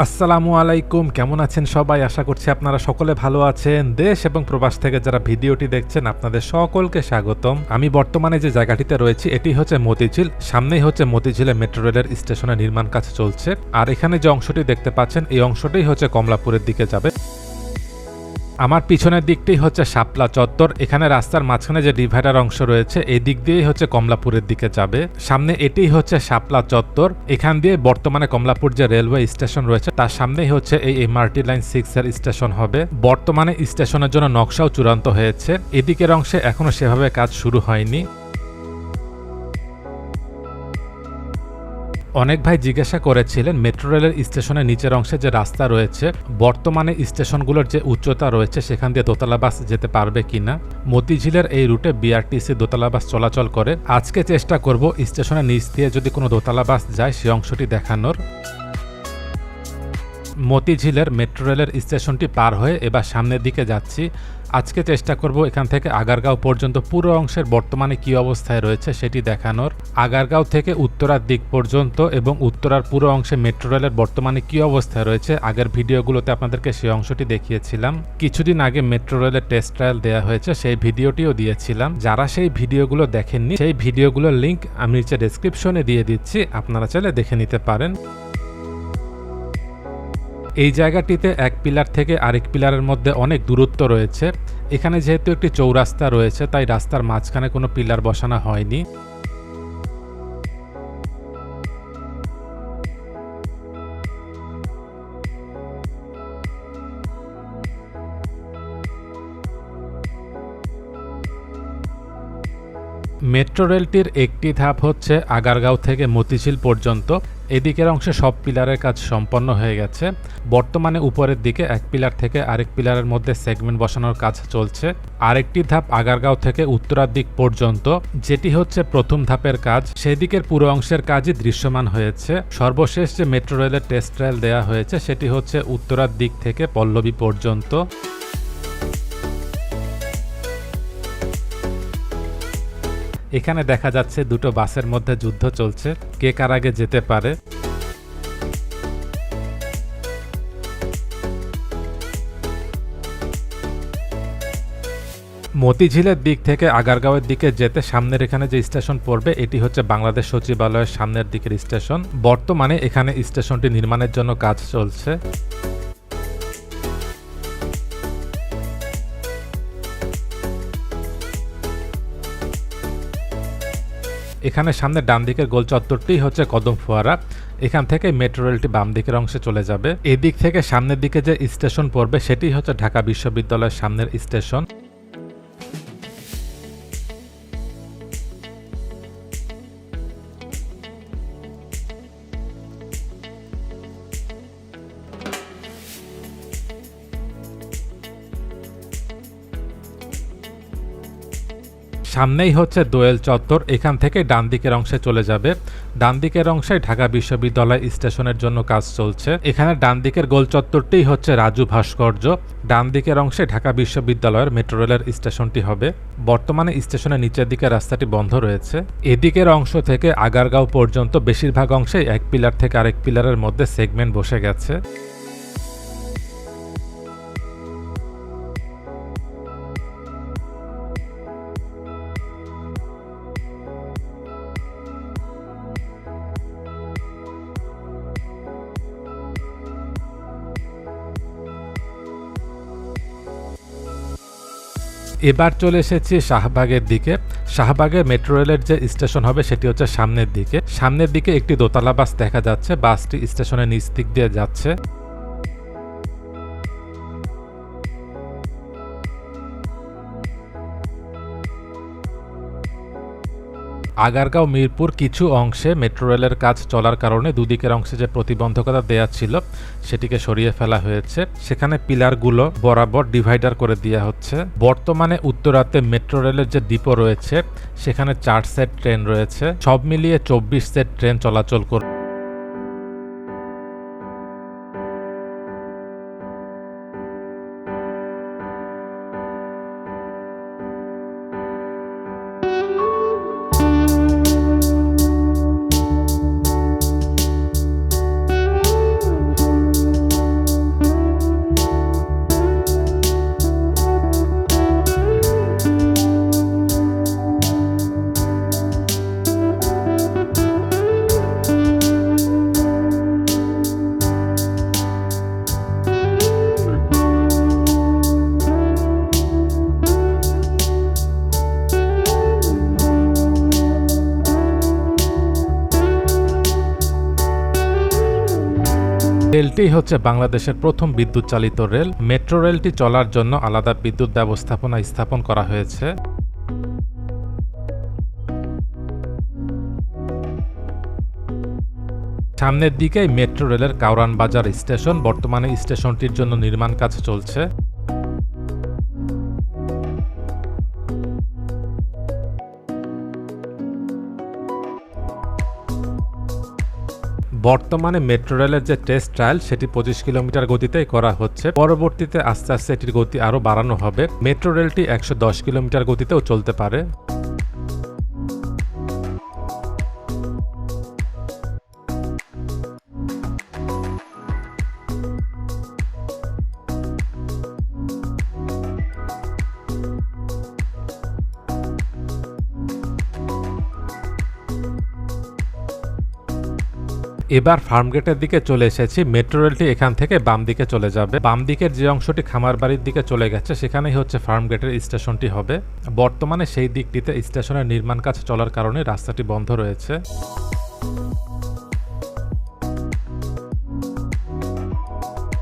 আসসালামু আলাইকুম, কেমন আছেন সবাই? আশা করছি আপনারা সকলে ভালো আছেন। দেশ এবং প্রবাস থেকে যারা ভিডিওটি দেখছেন, আপনাদের সকলকে স্বাগতম। আমি বর্তমানে যে জায়গাটিতে রয়েছি, এটি হচ্ছে মতিঝিল। সামনেই হচ্ছে মতিঝিলে মেট্রো রেলের স্টেশনের নির্মাণ কাজ চলছে। আর এখানে যে অংশটি দেখতে পাচ্ছেন, এই অংশটাই হচ্ছে কমলাপুরের দিকে যাবে। আমার পিছনের দিকটাই হচ্ছে শাপলা চত্বর, এখানে রাস্তার মাঝখানে যে ডিভাইডার অংশ রয়েছে, এই দিক দিয়েই হচ্ছে কমলাপুরের দিকে যাবে। সামনে এটি হচ্ছে শাপলা চত্বর, এখান দিয়ে বর্তমানে কমলাপুর যে রেলওয়ে স্টেশন রয়েছে, তার সামনেই হচ্ছে এই এমআরটি লাইন সিক্স এর স্টেশন হবে। বর্তমানে স্টেশনের জন্য নকশাও চূড়ান্ত হয়েছে, এদিকের অংশে এখনও সেভাবে কাজ শুরু হয়নি। অনেক ভাই জিজ্ঞাসা করেছিলেন মেট্রো রেলের স্টেশনের নিচের অংশে যে রাস্তা রয়েছে, বর্তমানে স্টেশনগুলোর যে উচ্চতা রয়েছে, সেখান দিয়ে দোতলা বাস যেতে পারবে কিনা? মতিঝিলের এই রুটে বিআরটিসি দোতলা বাস চলাচল করে। আজকে চেষ্টা করব স্টেশনের নিচ দিয়ে যদি কোনো দোতলা বাস যায়, সে অংশটি দেখানোর। মতিঝিলের মেট্রো রেলের স্টেশনটি পার হয়ে এবার সামনের দিকে যাচ্ছি। আজকে চেষ্টা করব এখান থেকে আগারগাঁও পর্যন্ত পুরো অংশের বর্তমানে কি অবস্থায় রয়েছে সেটি দেখানোর। আগারগাঁও থেকে উত্তরার দিক পর্যন্ত এবং উত্তরার পুরো অংশে মেট্রো রেলের বর্তমানে কি অবস্থায় রয়েছে আগের ভিডিওগুলোতে আপনাদেরকে সেই অংশটি দেখিয়েছিলাম। কিছুদিন আগে মেট্রো রেলের টেস্ট ট্রায়াল দেওয়া হয়েছে, সেই ভিডিওটিও দিয়েছিলাম। যারা সেই ভিডিওগুলো দেখেননি, সেই ভিডিওগুলোর লিঙ্ক আমি নিচে ডেসক্রিপশনে দিয়ে দিচ্ছি, আপনারা চাইলে দেখে নিতে পারেন। এই জায়গাটিতে এক পিলার থেকে আরেক পিলারের মধ্যে অনেক দূরত্ব রয়েছে। এখানে যেহেতু একটি চৌরাস্তা রয়েছে, তাই রাস্তার মাঝখানে কোনো পিলার বসানো হয়নি। মেট্রো রেলটির একটি ধাপ হচ্ছে আগারগাঁও থেকে মতিঝিল পর্যন্ত। এদিকের অংশে সব পিলারের কাজ সম্পন্ন হয়ে গেছে। বর্তমানে উপরের দিকে এক পিলার থেকে আরেক পিলারের মধ্যে সেগমেন্ট বসানোর কাজ চলছে। আরেকটি ধাপ আগারগাঁও থেকে উত্তরার দিক পর্যন্ত, যেটি হচ্ছে প্রথম ধাপের কাজ। সেদিকের পুরো অংশের কাজই দৃশ্যমান হয়েছে। সর্বশেষ যে মেট্রো রেলের টেস্ট ট্রায়াল দেওয়া হয়েছে, সেটি হচ্ছে উত্তরার দিক থেকে পল্লবী পর্যন্ত। এখানে দেখা যাচ্ছে দুটো বাসের মধ্যে যুদ্ধ চলছে। কে কার আগে যেতে পারে? মতিঝিলের দিক থেকে আগারগাঁওয়ের দিকে যেতে সামনের এখানে যে স্টেশন পড়বে, এটি হচ্ছে বাংলাদেশ সচিবালয়ের সামনের দিকের স্টেশন। বর্তমানে এখানে স্টেশনটি নির্মাণের জন্য কাজ চলছে। এখানে সামনে ডান দিকের গোল চত্বরটি হচ্ছে কদম ফোয়ারা। এখান থেকে মেট্রো রেলটি বাম দিকের অংশে চলে যাবে। এদিক থেকে সামনের দিকে যে স্টেশন পড়বে, সেটি হচ্ছে ঢাকা বিশ্ববিদ্যালয়ের সামনের স্টেশন সামনেই হচ্ছে দোয়েল চত্বর, এখান থেকে ডান দিকের অংশে চলে যাবে। ডান দিকের অংশে ঢাকা বিশ্ববিদ্যালয় স্টেশনের জন্য কাজ চলছে। এখানে ডান দিকের গোল চত্বরটিই হচ্ছে রাজু ভাস্কর্য। ডান দিকের অংশে ঢাকা বিশ্ববিদ্যালয়ের মেট্রো রেলের স্টেশনটি হবে। বর্তমানে স্টেশনের নিচের দিকে রাস্তাটি বন্ধ রয়েছে। এদিকের অংশ থেকে আগারগাঁও পর্যন্ত বেশিরভাগ অংশেই এক পিলার থেকে আরেক পিলারের মধ্যে সেগমেন্ট বসে গেছে। এবার চলে এসেছি শাহবাগের দিকে। শাহবাগে মেট্রো রেলের যে স্টেশন হবে, সেটি হচ্ছে সামনের দিকে। সামনের দিকে একটি দোতলা বাস দেখা যাচ্ছে। বাসটি স্টেশনের নিচ দিক দিয়ে যাচ্ছে। আগারগাঁও, মিরপুর কিছু অংশে মেট্রো রেলের কাজ চলার কারণে দুদিকের অংশে যে প্রতিবন্ধকতা দেয়া ছিল, সেটিকে সরিয়ে ফেলা হয়েছে। সেখানে পিলারগুলো বরাবর ডিভাইডার করে দেওয়া হচ্ছে। বর্তমানে উত্তরাতে মেট্রো রেলের যে ডিপো রয়েছে, সেখানে চার সেট ট্রেন রয়েছে। সব মিলিয়ে চব্বিশ সেট ট্রেন চলাচল করে রেলটি হচ্ছে বাংলাদেশের প্রথম বিদ্যুৎ চালিত রেল। মেট্রো রেলটি চলার জন্য আলাদা বিদ্যুৎ ব্যবস্থাপনা স্থাপন করা হয়েছে। সামনের দিকেই মেট্রো রেলের কাউরান বাজার স্টেশন। বর্তমানে স্টেশনটির জন্য নির্মাণ কাজ চলছে। বর্তমানে মেট্রো রেলের যে টেস্ট ট্রায়াল সেটি পঁচিশ কিলোমিটার গতিতে করা হচ্ছে। পরবর্তীতে আস্তে আস্তে এটির গতি আরও বাড়ানো হবে। মেট্রো রেলটি একশো দশ কিলোমিটার গতিতেও চলতে পারে। এবার ফার্মগেটের দিকে চলে এসেছি। মেট্রো রেলটি এখান থেকে বাম দিকে চলে যাবে। বাম দিকের যে অংশটি খামার বাড়ির দিকে চলে গেছে, সেখানেই হচ্ছে ফার্মগেটের স্টেশনটি হবে। বর্তমানে সেই দিকটিতে স্টেশনের নির্মাণ কাজ চলার কারণে রাস্তাটি বন্ধ রয়েছে।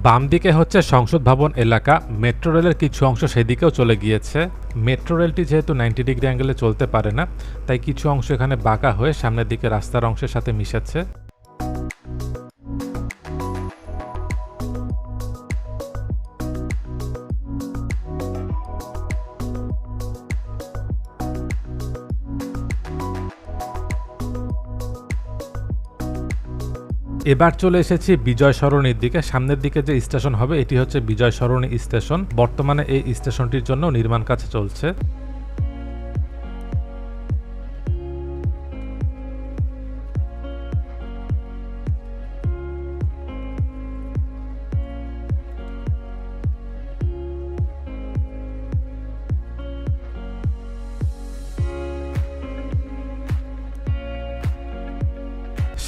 বাম দিকে হচ্ছে সংসদ ভবন এলাকা। মেট্রো রেলের কিছু অংশ সেদিকেও চলে গিয়েছে। মেট্রো রেলটি যেহেতু নাইনটি ডিগ্রি অ্যাঙ্গেলে চলতে পারে না, তাই কিছু অংশ এখানে বাঁকা হয়ে সামনের দিকে রাস্তার অংশের সাথে মিশেছে। এবার চলে এসেছি বিজয় সরণির দিকে। সামনের দিকে যে স্টেশন হবে, এটি হচ্ছে বিজয় সরণী স্টেশন। বর্তমানে এই স্টেশনটির জন্য নির্মাণ কাজ চলছে।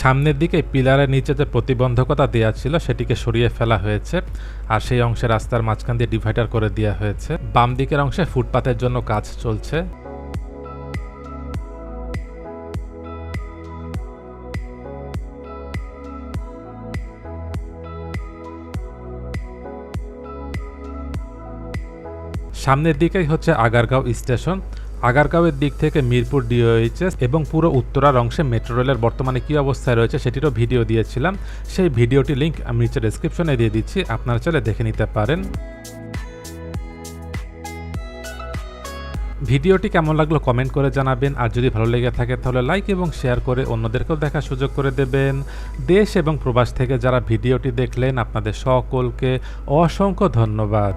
সামনের দিকে পিলারের নিচে যে প্রতিবন্ধকতা দেওয়া ছিল, সেটিকে সরিয়ে ফেলা হয়েছে। আর সেই অংশে রাস্তার মাঝখান দিয়ে ডিভাইডার করে দেওয়া হয়েছে। বাম দিকের অংশে ফুটপাতের জন্য কাজ চলছে। সামনের দিকেই হচ্ছে আগারগাঁও স্টেশন। আগারগাঁওয়ের দিক থেকে মিরপুর ডিওএইচএস এবং পুরো উত্তরার অংশে মেট্রো রেলের বর্তমানে কী অবস্থায় রয়েছে সেটিরও ভিডিও দিয়েছিলাম। সেই ভিডিওটি লিঙ্ক আমি নিচে ডেসক্রিপশনে দিয়ে দিচ্ছি, আপনারা চাইলে দেখে নিতে পারেন। ভিডিওটি কেমন লাগল কমেন্ট করে জানাবেন, আর যদি ভালো লেগে থাকে তাহলে লাইক এবং শেয়ার করে অন্যদেরকেও দেখার সুযোগ করে দেবেন। দেশ এবং প্রবাস থেকে যারা ভিডিওটি দেখলেন, আপনাদের সকলকে অসংখ্য ধন্যবাদ।